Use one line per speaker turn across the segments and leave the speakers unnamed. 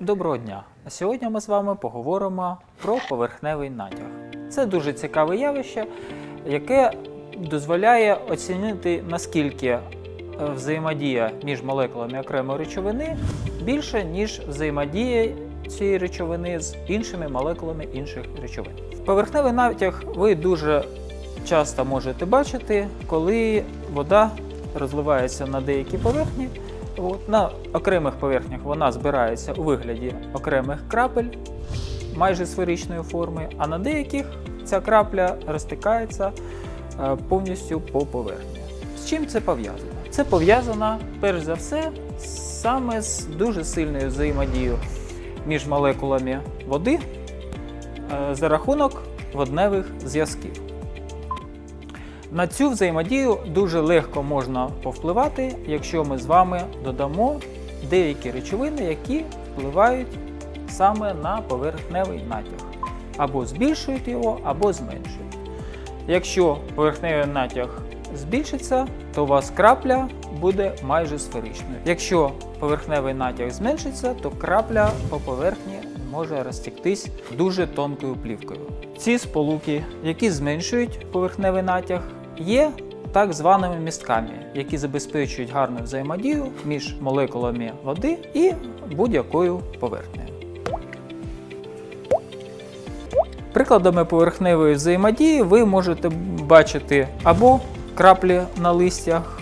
Доброго дня! Сьогодні ми з вами поговоримо про поверхневий натяг. Це дуже цікаве явище, яке дозволяє оцінити, наскільки е, взаємодія між молекулами окремої речовини більше, ніж взаємодія цієї речовини з іншими молекулами інших речовин. Поверхневий натяг ви дуже часто можете бачити, коли вода розливається на деякі поверхні. От, на окремих поверхнях вона збирається у вигляді окремих крапель майже сферичної форми, а на деяких ця крапля розтикається е, повністю по поверхні. З чим це пов'язано? Це пов'язано перш за все саме з дуже сильною взаємодією між молекулами води е, за рахунок водневих зв'язків. На цю взаємодію дуже легко можна повпливати, якщо ми з вами додамо деякі речовини, які впливають саме на поверхневий натяг. Або збільшують його, або зменшують. Якщо поверхневий натяг збільшиться, то у вас крапля буде майже сферичною. Якщо поверхневий натяг зменшиться, то крапля по поверхні може розтіктись дуже тонкою плівкою. Ці сполуки, які зменшують поверхневий натяг, є так званими містками, які забезпечують гарну взаємодію між молекулами води і будь-якою поверхнею. Прикладами поверхневої взаємодії ви можете бачити або краплі на листях,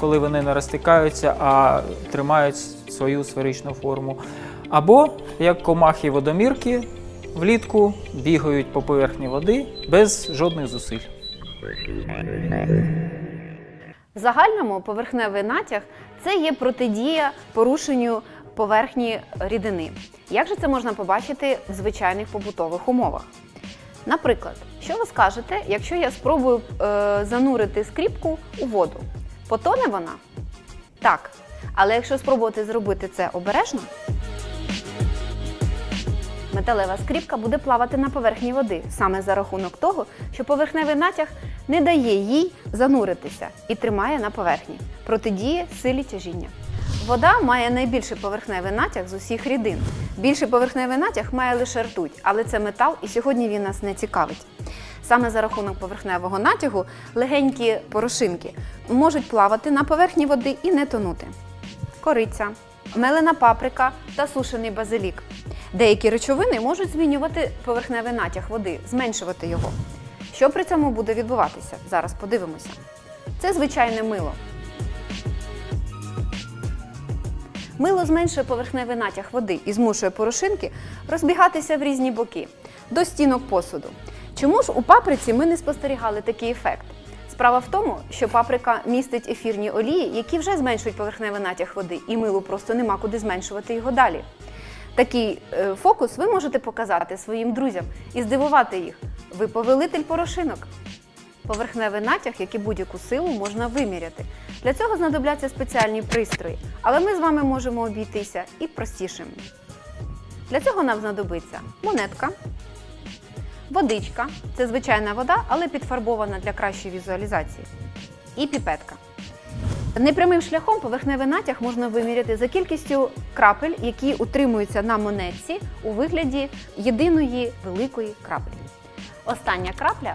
коли вони не розтикаються, а тримають свою сферичну форму, або як комахи водомірки влітку бігають по поверхні води без жодних зусиль.
В загальному поверхневий натяг це є протидія порушенню поверхні рідини. Як же це можна побачити в звичайних побутових умовах? Наприклад, що ви скажете, якщо я спробую е, занурити скріпку у воду? Потоне вона? Так. Але якщо спробувати зробити це обережно, металева скріпка буде плавати на поверхні води саме за рахунок того, що поверхневий натяг не дає їй зануритися і тримає на поверхні, протидіє силі тяжіння. Вода має найбільший поверхневий натяг з усіх рідин. Більший поверхневий натяг має лише ртуть, але це метал, і сьогодні він нас не цікавить. Саме за рахунок поверхневого натягу легенькі порошинки можуть плавати на поверхні води і не тонути. Кориця, мелена паприка та сушений базилік. Деякі речовини можуть змінювати поверхневий натяг води, зменшувати його. Що при цьому буде відбуватися? Зараз подивимося. Це звичайне мило. Мило зменшує поверхневий натяг води і змушує порошинки розбігатися в різні боки до стінок посуду. Чому ж у паприці ми не спостерігали такий ефект? Справа в тому, що паприка містить ефірні олії, які вже зменшують поверхневий натяг води, і милу просто нема куди зменшувати його далі. Такий е, фокус ви можете показати своїм друзям і здивувати їх. Ви повелитель порошинок. Поверхневий натяг, як і будь-яку силу, можна виміряти. Для цього знадобляться спеціальні пристрої, але ми з вами можемо обійтися і простішим. Для цього нам знадобиться монетка, водичка це звичайна вода, але підфарбована для кращої візуалізації, і піпетка. Непрямим шляхом поверхневий натяг можна виміряти за кількістю крапель, які утримуються на монетці у вигляді єдиної великої краплі. Остання крапля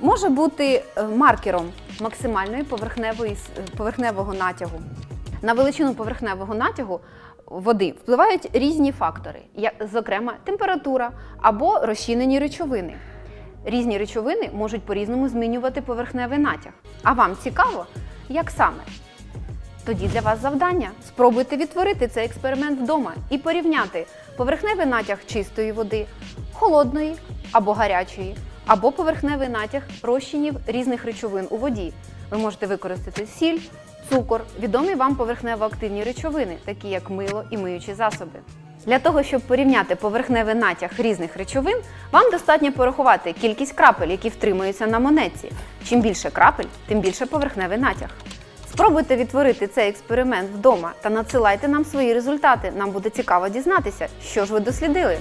може бути е, маркером максимальної поверхневої, е, поверхневого натягу. На величину поверхневого натягу води впливають різні фактори, як, зокрема температура або розчинені речовини. Різні речовини можуть по-різному змінювати поверхневий натяг. А вам цікаво, як саме? Тоді для вас завдання. Спробуйте відтворити цей експеримент вдома і порівняти поверхневий натяг чистої води, холодної або гарячої, або поверхневий натяг розчинів різних речовин у воді. Ви можете використати сіль, цукор, відомі вам поверхнево-активні речовини, такі як мило і миючі засоби. Для того, щоб порівняти поверхневий натяг різних речовин, вам достатньо порахувати кількість крапель, які втримуються на монетці. Чим більше крапель, тим більше поверхневий натяг. Спробуйте відтворити цей експеримент вдома та надсилайте нам свої результати. Нам буде цікаво дізнатися, що ж ви дослідили.